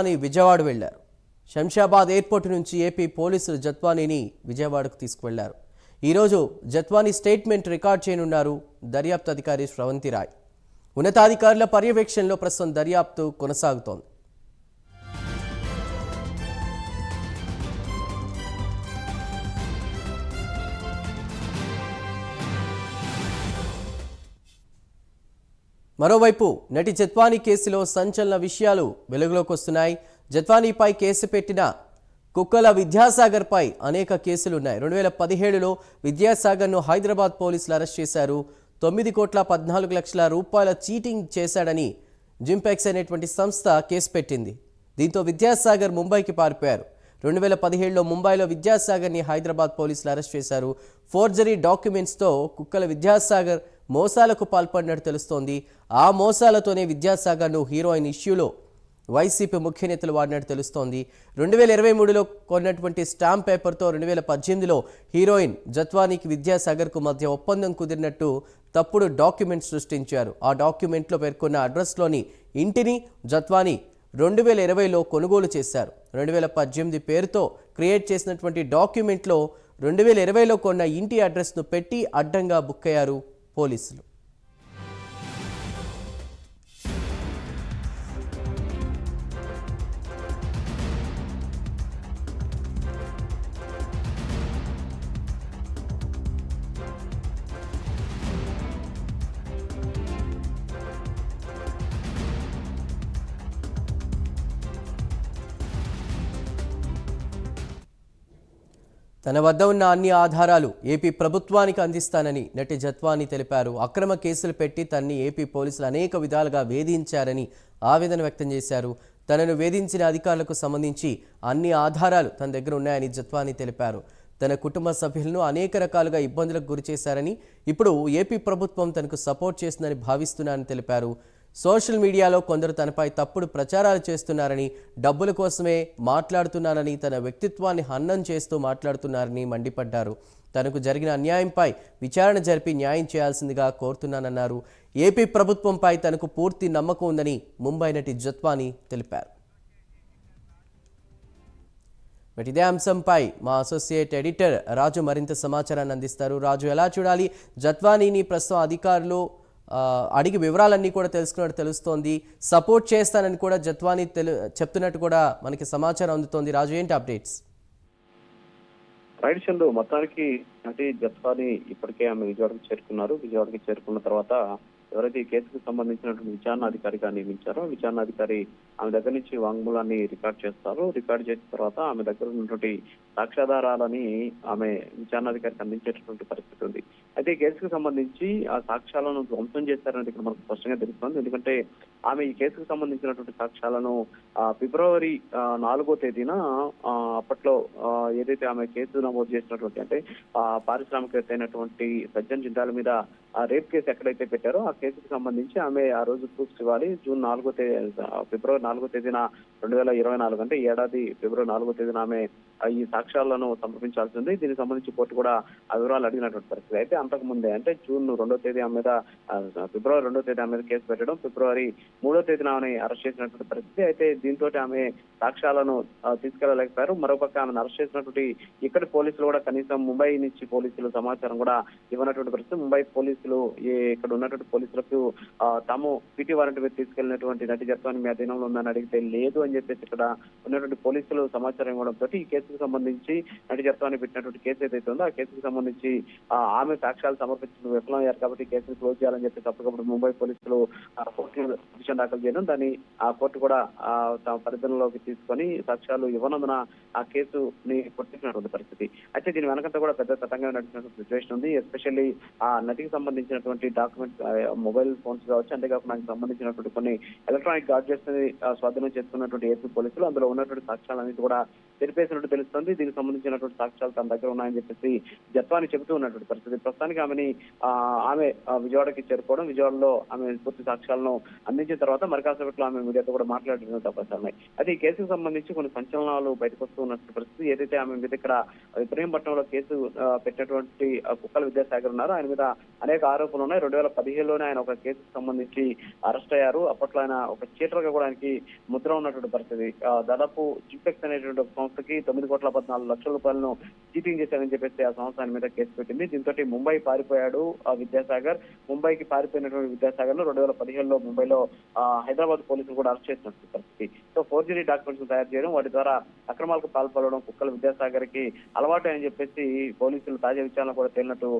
అని విజయవాడ వెళ్ళారు శంషాబాద్ ఎయిర్పోర్ట్ నుంచి ఏపీ పోలీసులు జత్వానీని విజయవాడకు తీసుకువెళ్ళారు. ఈరోజు జత్వానీ స్టేట్మెంట్ రికార్డ్ చేయనున్నారు దర్యాప్తు అధికారి శ్రవంతి రాయ్ ఉన్నతాధికారుల పర్యవేక్షణలో ప్రస్తుతం దర్యాప్తు కొనసాగుతోంది. మరోవైపు నటి జత్వానీ కేసులో సంచలన విషయాలు వెలుగులోకి వస్తున్నాయి జత్వానీపై కేసు పెట్టిన కుక్కల విద్యాసాగర్పై అనేక కేసులున్నాయి. రెండు వేల పదిహేడులో విద్యాసాగర్ను హైదరాబాద్ పోలీసులు అరెస్ట్ చేశారు. తొమ్మిది కోట్ల పద్నాలుగు లక్షల రూపాయల చీటింగ్ చేశాడని జింపెక్స్ అనేటువంటి సంస్థ కేసు పెట్టింది. దీంతో విద్యాసాగర్ ముంబైకి పారిపోయారు. రెండు వేల పదిహేడులో ముంబైలో విద్యాసాగర్ని హైదరాబాద్ పోలీసులు అరెస్ట్ చేశారు. ఫోర్జరీ డాక్యుమెంట్స్తో కుక్కల విద్యాసాగర్ మోసాలకు పాల్పడినట్టు తెలుస్తోంది. ఆ మోసాలతోనే విద్యాసాగర్ను హీరోయిన్ ఇష్యూలో వైసీపీ ముఖ్య నేతలు వాడినట్టు తెలుస్తోంది. రెండు వేల ఇరవై మూడులో కొన్నటువంటి స్టాంప్ పేపర్తో రెండు వేల పద్దెనిమిదిలో హీరోయిన్ జత్వానీకి విద్యాసాగర్కు మధ్య ఒప్పందం కుదిరినట్టు తప్పుడు డాక్యుమెంట్ సృష్టించారు. ఆ డాక్యుమెంట్లో పేర్కొన్న అడ్రస్లోని ఇంటిని జత్వానీ రెండు వేల ఇరవైలో కొనుగోలు చేశారు. రెండు వేల పద్దెనిమిది పేరుతో క్రియేట్ చేసినటువంటి డాక్యుమెంట్లో రెండు వేల ఇరవైలో కొన్న ఇంటి అడ్రస్ను పెట్టి అడ్డంగా బుక్ అయ్యారు. పోలీసులు. తన వద్ద ఉన్న అన్ని ఆధారాలు ఏపీ ప్రభుత్వానికి అందిస్తానని నటి జత్వాని తెలిపారు. అక్రమ కేసులు పెట్టి తన్ని ఏపీ పోలీసులు అనేక విధాలుగా వేధించారని ఆవేదన వ్యక్తం చేశారు. తనను వేధించిన అధికారులకు సంబంధించి అన్ని ఆధారాలు తన దగ్గర ఉన్నాయని జత్వాని తెలిపారు. తన కుటుంబ సభ్యులను అనేక రకాలుగా ఇబ్బందులకు గురిచేశారని ఇప్పుడు ఏపీ ప్రభుత్వం తనకు సపోర్ట్ చేస్తుందని భావిస్తున్నానని తెలిపారు. సోషల్ మీడియాలో కొందరు తనపై తప్పుడు ప్రచారాలు చేస్తున్నారని డబ్బుల కోసమే మాట్లాడుతున్నారని తన వ్యక్తిత్వాన్ని హన్నం చేస్తూ మాట్లాడుతున్నారని మండిపడ్డారు. తనకు జరిగిన అన్యాయంపై విచారణ జరిపి న్యాయం చేయాల్సిందిగా కోరుతున్నానన్నారు. ఏపీ ప్రభుత్వంపై తనకు పూర్తి నమ్మకం ఉందని ముంబై నటి జత్వాని తెలిపారు. బట్ ఇదే అంశంపై మా అసోసియేట్ ఎడిటర్ రాజు మరింత సమాచారాన్ని అందిస్తారు. రాజు ఎలా చూడాలి? జత్వానీని ప్రస్తుతం అధికారులు అడిగి వివరాలన్నీ కూడా తెలుసుకున్నట్టు తెలుస్తోంది. సపోర్ట్ చేస్తానని కూడా జత్వాని తెలు చెప్తున్నట్టు కూడా మనకి సమాచారం అందుతోంది. రాజు ఏంటి అప్డేట్స్? రైట్ చందు మొత్తానికి అంటే జత్వాని ఇప్పటికే ఆమె విజయవాడకి చేరుకున్నారు. విజయవాడకి చేరుకున్న తర్వాత ఎవరైతే ఈ కేసుకు సంబంధించినటువంటి విచారణ అధికారిగా నియమించారో విచారణ అధికారి ఆమె దగ్గర నుంచి వాంగ్మూలాన్ని రికార్డ్ చేస్తారు. రికార్డ్ చేసిన తర్వాత ఆమె దగ్గర ఉన్నటువంటి సాక్ష్యాధారాలని ఆమె విచారణాధికారికి అందించేటటువంటి పరిస్థితి ఉంది. అయితే ఈ కేసుకు సంబంధించి ఆ సాక్ష్యాలను ధ్వంసం చేశారనేది ఇక్కడ మనకు స్పష్టంగా తెలుస్తుంది. ఎందుకంటే ఆమె ఈ కేసుకు సంబంధించినటువంటి సాక్ష్యాలను ఆ, ఫిబ్రవరి నాలుగో తేదీన అప్పట్లో ఏదైతే ఆమె కేసు నమోదు చేసినటువంటి అంటే ఆ, పారిశ్రామికవేత్త అయినటువంటి సజ్జన్ జిందాల మీద ఆ రేప్ కేసు ఎక్కడైతే పెట్టారో ఆ కేసుకు సంబంధించి ఆమె ఆ రోజు ప్రూఫ్స్ ఇవ్వాలి. జూన్ నాలుగో తేదీ ఫిబ్రవరి నాలుగో తేదీన రెండు వేల ఇరవై నాలుగు అంటే ఏడాది ఫిబ్రవరి నాలుగో తేదీన ఆమె ఈ సాక్ష్యాలను సమర్పించాల్సి ఉంది దీనికి సంబంధించి కోర్టు కూడా ఆ వివరాలు అడిగినటువంటి పరిస్థితి. అయితే అంతకు ముందే అంటే జూన్ రెండో తేదీ ఆమె మీద ఫిబ్రవరి రెండో తేదీ ఆమె మీద కేసు పెట్టడం ఫిబ్రవరి మూడో తేదీన ఆమె అరెస్ట్ చేసినటువంటి పరిస్థితి. అయితే దీంతో ఆమె సాక్ష్యాలను తీసుకెళ్ళలేకపోయారు. మరోపక్క ఆమెను అరెస్ట్ చేసినటువంటి ఇక్కడి పోలీసులు కూడా కనీసం ముంబై నుంచి పోలీసులు సమాచారం కూడా ఇవ్వనటువంటి పరిస్థితి. ముంబై పోలీసులు ఇక్కడ ఉన్నటువంటి పోలీసులకు తాము పిటి వారెంట్ మీద తీసుకెళ్ళినటువంటి నటి జత్వాన్ని మీ అధీనంలో ఉందని అడిగితే లేదు అని చెప్పేసి ఇక్కడ ఉన్నటువంటి పోలీసులు సమాచారం ఇవ్వడంతో ఈ కేసుకు సంబంధించి నటి జత్వాన్ని పెట్టినటువంటి కేసు ఏదైతే ఉందో ఆ కేసుకు సంబంధించి ఆమె సాక్ష్యాలు సమర్పించిన విఫలమయ్యారు కాబట్టి ఈ కేసును క్లోజ్ చేయాలని చెప్పేసి అప్పటికప్పుడు ముంబై పోలీసులు పిటిషన్ దాఖలు చేయడం దాన్ని ఆ కోర్టు కూడా తమ పరిధిలోకి తీసుకొని సాక్ష్యాలు ఇవ్వనందున ఆ కేసుని కొట్టించినటువంటి పరిస్థితి. అయితే దీని వెనకంతా కూడా పెద్ద తతంగా నడిచినటువంటి సిచ్యువేషన్ ఉంది. ఎస్పెషల్లీ ఆ నటికి సంబంధించినటువంటి డాక్యుమెంట్స్ మొబైల్ ఫోన్స్ కావచ్చు అంతేకాకుండా దానికి సంబంధించినటువంటి కొన్ని ఎలక్ట్రానిక్ గాడ్జెట్స్ని స్వాధీనం చేసుకున్నటువంటి ఏపీ పోలీసులు అందులో ఉన్నటువంటి సాక్ష్యాలన్నిటి కూడా తెలిపేసినట్టు తెలుస్తుంది. దీనికి సంబంధించినటువంటి సాక్ష్యాలు తన దగ్గర ఉన్నాయని చెప్పేసి జత్వాని చెబుతూ ఉన్నటువంటి పరిస్థితి. ప్రస్తుతానికి ఆమెని ఆమె విజయవాడకి చేరుకోవడం విజయవాడలో ఆమె పూర్తి సాక్ష్యాలను అందించిన తర్వాత మరి కాసేపట్లో ఆమె మీడియాతో కూడా మాట్లాడిన అవకాశాలు ఉన్నాయి. అయితే ఈ కేసు కేసుకు సంబంధించి కొన్ని సంచలనాలు బయటకు వస్తూ ఉన్నటువంటి పరిస్థితి. ఏదైతే ఆమె మీద ఇక్కడ పట్టణంలో కేసు పెట్టినటువంటి కుక్కల విద్యాసాగర్ ఉన్నారు ఆయన మీద అనేక ఆరోపణలు ఉన్నాయి. రెండు వేల పదిహేడులోనే ఆయన ఒక కేసుకు సంబంధించి అరెస్ట్ అయ్యారు. అప్పట్లో ఆయన ఒక చీటర్ కూడా ఆయనకి ముద్ర ఉన్నటువంటి పరిస్థితి. దాదాపు జింపెక్స్ అనేటువంటి ఒక సంస్థకి తొమ్మిది కోట్ల పద్నాలుగు లక్షల రూపాయలను చీటింగ్ చేశారని చెప్పేసి ఆ సంస్థ మీద కేసు పెట్టింది. దీంతో ముంబై పారిపోయాడు ఆ విద్యాసాగర్. ముంబైకి పారిపోయినటువంటి విద్యాసాగర్ను రెండు వేల పదిహేడులో ముంబైలో హైదరాబాద్ పోలీసులు కూడా అరెస్ట్ చేసినటువంటి పరిస్థితి. సో ఫోర్జరీ డాక్యుమెంట్స్ తయారు చేయడం వాటి ద్వారా అక్రమాలకు పాల్పడడం కుక్కల విద్యాసాగర్కి అలవాటు అని చెప్పేసి పోలీసులు తాజా విచారణ కూడా తేలినట్టు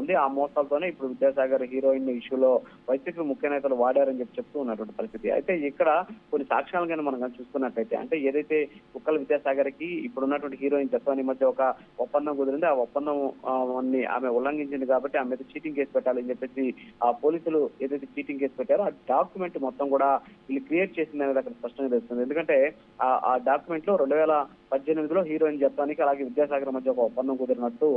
ఉంది. ఆ మోసాలతోనే ఇప్పుడు విద్యాసాగర్ హీరోయిన్ ఇష్యూలో వైసీపీ ముఖ్య నేతలు వాడారని చెప్పి చెప్తూ ఉన్నటువంటి పరిస్థితి. అయితే ఇక్కడ కొన్ని సాక్ష్యాలు కానీ మనం చూసుకున్నట్లయితే అంటే ఏదైతే కుక్కల విద్యాసాగర్కి ఇప్పుడు ఉన్నటువంటి హీరోయిన్ జత్వాని మధ్య ఒక ఒప్పందం కుదిరింది ఆ ఒప్పందం ఆ, ఆమె ఉల్లంఘించింది కాబట్టి ఆమె మీద చీటింగ్ కేసు పెట్టాలని చెప్పేసి ఆ పోలీసులు ఏదైతే చీటింగ్ కేసు పెట్టారో ఆ డాక్యుమెంట్ మొత్తం కూడా వీళ్ళు క్రియేట్ చేసింది అనేది అక్కడ స్పష్టంగా తెలుస్తుంది. ఎందుకంటే ఆ డాక్యుమెంట్లో రెండు వేల పద్దెనిమిదిలో హీరోయిన్ జత్వానికి అలాగే విద్యాసాగర్ మధ్య ఒక ఒప్పందం కుదిరినట్టు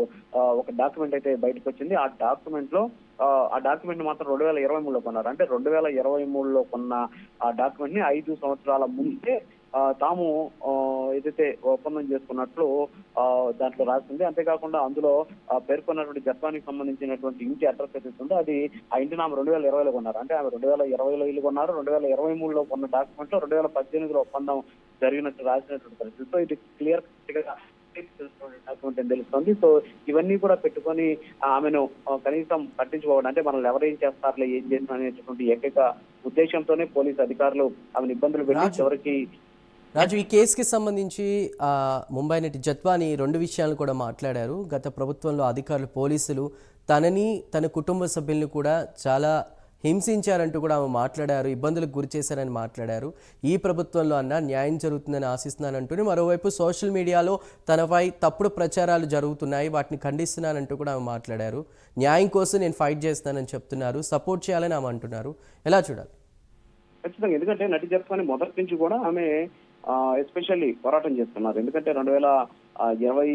ఒక డాక్యుమెంట్ అయితే బయటకు వచ్చింది ఆ డాక్యుమెంట్లో ఆ, డాక్యుమెంట్ మాత్రం రెండు వేల ఇరవై మూడులో కొన్నారు. అంటే రెండు వేల ఇరవై మూడులో కొన్న ఆ డాక్యుమెంట్ని ఐదు సంవత్సరాల ముందే తాము ఏదైతే ఒప్పందం చేసుకున్నట్లు ఆ, దాంట్లో రాసింది. అంతేకాకుండా అందులో పేర్కొన్నటువంటి జపానికి సంబంధించినటువంటి ఇంటి అడ్రస్ ఏదైతే ఉందో అది ఆ ఇంటి నామ రెండు వేల ఇరవైలో కొన్నారు. అంటే ఆమె రెండు వేల ఇరవైలో ఇల్లు కొన్నారు. రెండు వేల ఇరవై మూడులో కొన్న డాక్యుమెంట్లో రెండు వేల పద్దెనిమిదిలో ఒప్పందం జరిగినట్టు రాసినటువంటి పరిస్థితి. సో ఇది క్లియర్గా డాక్యుమెంట్ అని తెలుస్తుంది సో ఇవన్నీ కూడా పెట్టుకొని ఆమెను కనీసం పట్టించుకోవడం అంటే మనల్ని ఎవరేం చేస్తారులే ఏం చేసిన అనేటటువంటి ఏకైక ఉద్దేశంతోనే పోలీసు అధికారులు ఆమెను ఇబ్బందులు పెట్టి. చివరికి రాజు ఈ కేసుకి సంబంధించి ఆ, ముంబై నటి జత్వాని రెండు విషయాలు కూడా మాట్లాడారు గత ప్రభుత్వంలో అధికారులు పోలీసులు తనని తన కుటుంబ సభ్యుల్ని కూడా చాలా హింసించారంటూ కూడా ఆమె మాట్లాడారు ఇబ్బందులకు గురి చేశారని మాట్లాడారు. ఈ ప్రభుత్వంలో అన్న న్యాయం జరుగుతుందని ఆశిస్తున్నానంటూనే మరోవైపు సోషల్ మీడియాలో తనపై తప్పుడు ప్రచారాలు జరుగుతున్నాయి వాటిని ఖండిస్తున్నానంటూ కూడా ఆమె మాట్లాడారు. న్యాయం కోసం నేను ఫైట్ చేస్తానని చెప్తున్నారు సపోర్ట్ చేయాలని ఆమె అంటున్నారు. ఎలా చూడాలి? ఖచ్చితంగా. ఎందుకంటే నటి జత్వాని మొదటి నుంచి కూడా ఆమె ఎస్పెషల్లీ పోరాటం చేస్తున్నారు. ఎందుకంటే రెండు వేల ఇరవై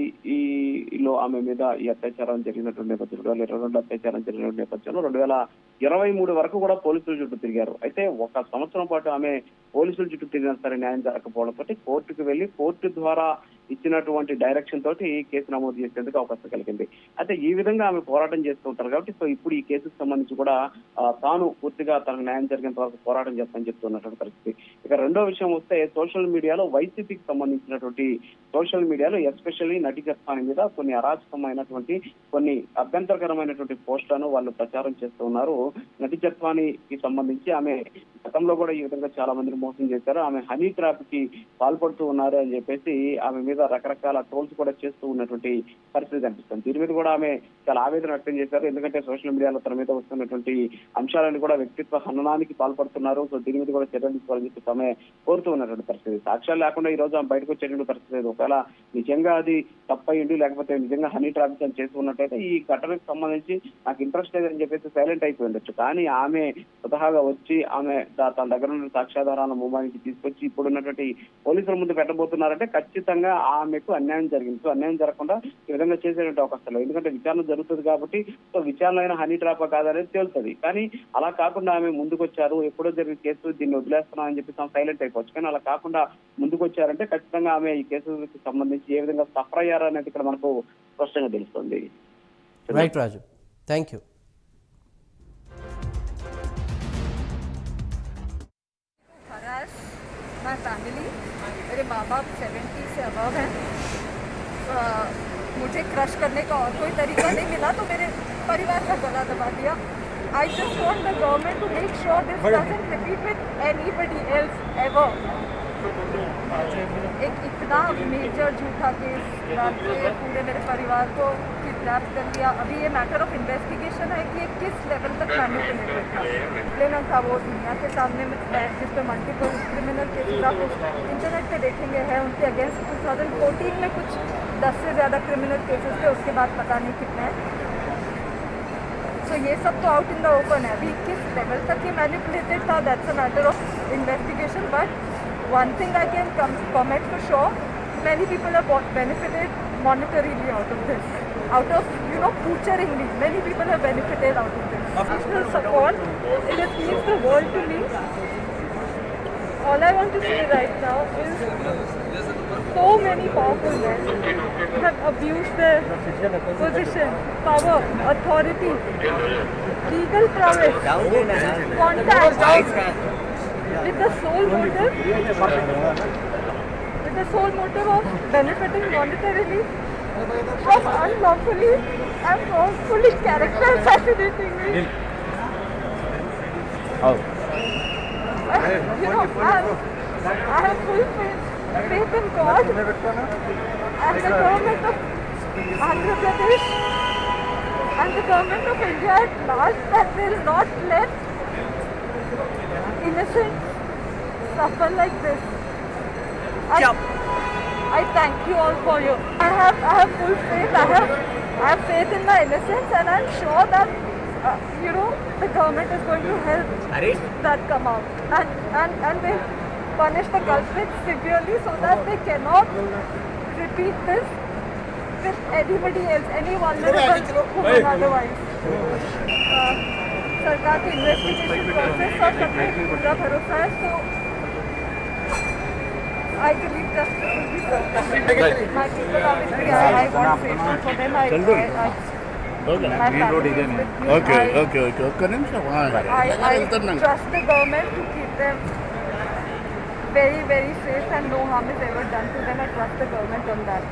లో ఆమె మీద ఈ అత్యాచారం జరిగినటువంటి నేపథ్యం రెండు వేల ఇరవై రెండు అత్యాచారం జరిగినటువంటి నేపథ్యంలో రెండు వేల ఇరవై మూడు వరకు కూడా పోలీసుల చుట్టూ తిరిగారు. అయితే ఒక సంవత్సరం పాటు ఆమె పోలీసుల చుట్టూ తిరిగిన సరే న్యాయం జరగకపోవడంతో కోర్టుకు వెళ్ళి కోర్టు ద్వారా ఇచ్చినటువంటి డైరెక్షన్ తోటి కేసు నమోదు చేసేందుకు అవకాశం కలిగింది. అయితే ఈ విధంగా ఆమె పోరాటం చేస్తూ ఉంటారు కాబట్టి సో ఇప్పుడు ఈ కేసుకు సంబంధించి కూడా తాను పూర్తిగా తనకు న్యాయం జరిగేంత వరకు పోరాటం చేస్తానని చెప్తున్నటువంటి పరిస్థితి. ఇక రెండో విషయం వస్తే సోషల్ మీడియాలో వైసీపీకి సంబంధించినటువంటి సోషల్ మీడియాలో ఎస్పెషల్లీ నటి మీద కొన్ని అరాచకమైనటువంటి కొన్ని అభ్యంతరకరమైనటువంటి పోస్టులను వాళ్ళు ప్రచారం చేస్తూ ఉన్నారు. నటికత్వానికి సంబంధించి ఆమె గతంలో కూడా ఈ విధంగా చాలా మందిని మోసం చేశారు. ఆమె హనీ ట్రాప్కి పాల్పడుతూ ఉన్నారు అని చెప్పేసి ఆమె మీద రకరకాల ట్రోల్స్ కూడా చేస్తూ ఉన్నటువంటి పరిస్థితి కనిపిస్తుంది. దీని మీద కూడా ఆమె చాలా ఆవేదన వ్యక్తం చేశారు. ఎందుకంటే సోషల్ మీడియాలో తన మీద వస్తున్నటువంటి అంశాలను కూడా వ్యక్తిత్వ హననానికి పాల్పడుతున్నారు. సో దీని మీద కూడా చర్యలు తీసుకోవాలని చెప్పి ఆమె కోరుతూ ఉన్నటువంటి పరిస్థితి. సాక్ష్యాలు లేకుండా ఈ రోజు ఆమె బయటకు వచ్చేటువంటి పరిస్థితి లేదు. ఒకవేళ నిజంగా అది తప్పయ్యండి లేకపోతే నిజంగా హనీ ట్రాఫిక్ అని చేసి ఉన్నట్టయితే ఈ ఘటనకు సంబంధించి నాకు ఇంట్రెస్ట్ లేదని చెప్పేసి సైలెంట్ అయిపోయి ఉండొచ్చు. కానీ ఆమె స్వతహాగా వచ్చి ఆమె తన దగ్గర ఉన్న సాక్ష్యాధారాలను ముంబాయికి తీసుకొచ్చి ఇప్పుడు ఉన్నటువంటి పోలీసుల ముందు పెట్టబోతున్నారంటే ఖచ్చితంగా ఆమెకు అన్యాయం జరిగింది. సో అన్యాయం జరగకుండా ఈ విధంగా చేసేటువంటి అవకాశం లేదు ఎందుకంటే విచారణ జరుగుతుంది కాబట్టి సో విచారణ అయినా హనీ ట్రాప్ కాదనేది తేలుతుంది. కానీ అలా కాకుండా ఆమె ముందుకు వచ్చారు ఎప్పుడో జరిగిన కేసు దీన్ని వదిలేస్తున్నాం అని చెప్పి సైలెంట్ అయిపోవచ్చు. కానీ అలా కాకుండా ముందుకు వచ్చారంటే ఖచ్చితంగా ఆమె ఈ కేసుకి సంబంధించి ఏ విధంగా సఫర్ అయ్యారు అనేది ఇక్కడ మనకు స్పష్టంగా తెలుస్తుంది. Right Raju thank you my family माँ बाप सेवेंटी से अबव हैं। मुझे क्रश करने का और कोई तरीका नहीं मिला तो मेरे परिवार का गला दबा दिया। I just want the government to make sure this doesn't repeat anybody else ever एक इतना मेजर झूठा केस डाल के पूरे मेरे परिवार को किडनैप कर लिया। अभी ये मैटर ऑफ़ इन्वेस्टिगेशन है कि ये किस लेवल तक मैनिपुलेटेड था। लेना था वो, दुनिया के सामने जिस पे मल्टीपल क्रिमिनल केसेस आप इंटरनेट पे देखेंगे, हैं उनके अगेंस्ट 2014 में कुछ 10 से ज़्यादा क्रिमिनल केसेस थे, उसके बाद पता नहीं कितने हैं। सो ये सब तो आउट इन द ओपन है। अभी किस लेवल तक ये मैनिपुलेटेड था that's a matter of investigation but one thing I can comment for sure many people are benefited monetarily out of this. Out of you know butchering me many people have benefited out of this. National support it has means the world to me. All I want to say right now is so many powerful men have abused their position, power, authority, legal prowess, contact with the sole motive with the sole motive of benefiting monetarily from unlawfully and wrongfully character assassinating me. I, you know, I have, I have full faith, faith in God and the government of Andhra Pradesh and the government of India at large that will not let innocents suffer like this I, I thank you all for you. I have I have full faith. I have I have faith in my innocence, and I'm sure that uh, you know the government is going to help that come out, and and and will punish the culprits severely so that they cannot repeat this with anybody else, any vulnerable woman otherwise. Uh, सरकार की investigation process और सब पे पूरा भरोसा है तो try to leave just Okay. Okay. Okay. Okay. I, I them. I, I, I main road ಇದೆ okay very, very safe and no harm is ever done to them. I trust the government on that.